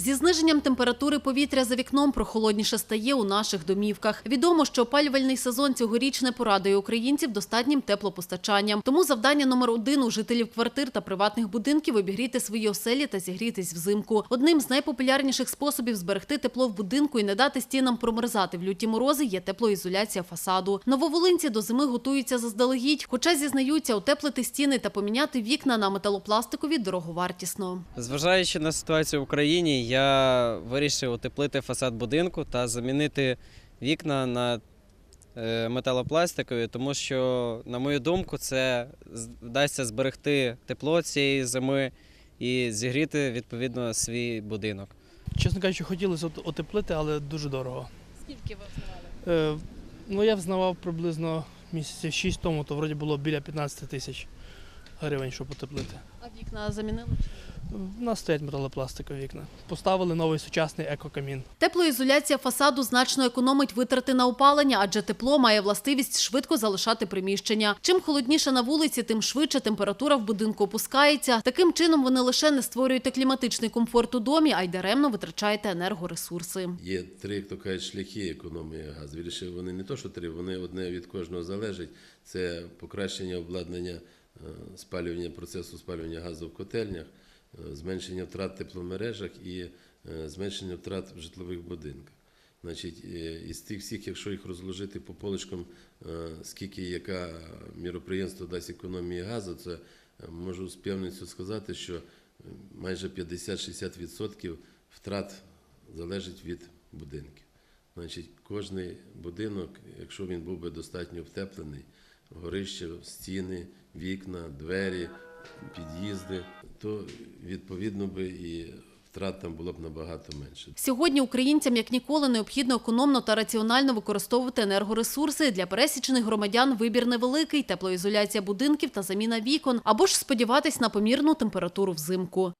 Зі зниженням температури повітря за вікном прохолодніше стає у наших домівках. Відомо, що опалювальний сезон цьогоріч не порадує українців достатнім теплопостачанням. Тому завдання номер один у жителів квартир та приватних будинків обігріти свої оселі та зігрітись взимку. Одним з найпопулярніших способів зберегти тепло в будинку і не дати стінам промерзати в люті морози є теплоізоляція фасаду. Нововолинці до зими готуються заздалегідь, хоча зізнаються, утеплити стіни та поміняти вікна на металопластикові дороговартісно. Зважаючи на ситуацію в Україні, я вирішив утеплити фасад будинку та замінити вікна на е, металопластикові, тому що, на мою думку, це вдасться зберегти тепло цієї зими і зігріти відповідно свій будинок. Чесно кажучи, хотілося от- утеплити, але дуже дорого. Скільки ви взнавали? Е, ну, я взнавав приблизно місяців 6 тому, то вроді було біля 15 тисяч гривень, щоб утеплити. А вікна замінили? У нас стоять металопластикові вікна. Поставили новий сучасний екокамін. Теплоізоляція фасаду значно економить витрати на опалення, адже тепло має властивість швидко залишати приміщення. Чим холодніше на вулиці, тим швидше температура в будинку опускається. Таким чином ви не лише не створюєте кліматичний комфорт у домі, а й даремно витрачаєте енергоресурси. Є три, як то кажуть, шляхи економії газу. Вірніше, вони не то, що три, вони одне від кожного залежать. Це покращення обладнання спалювання процесу спалювання газу в котельнях, е, зменшення втрат в тепломережах і е, зменшення втрат в житлових будинках. Значить, е, із тих всіх, якщо їх розложити по поличкам, е, скільки яка міроприємство дасть економії газу, це е, можу з певністю сказати, що е, майже 50-60% втрат залежить від будинків. Значить, кожний будинок, якщо він був би достатньо втеплений, горище, стіни, вікна, двері, під'їзди, то відповідно би і втрат там було б набагато менше. Сьогодні українцям як ніколи необхідно економно та раціонально використовувати енергоресурси. Для пересічних громадян вибір невеликий – теплоізоляція будинків та заміна вікон, або ж сподіватись на помірну температуру взимку.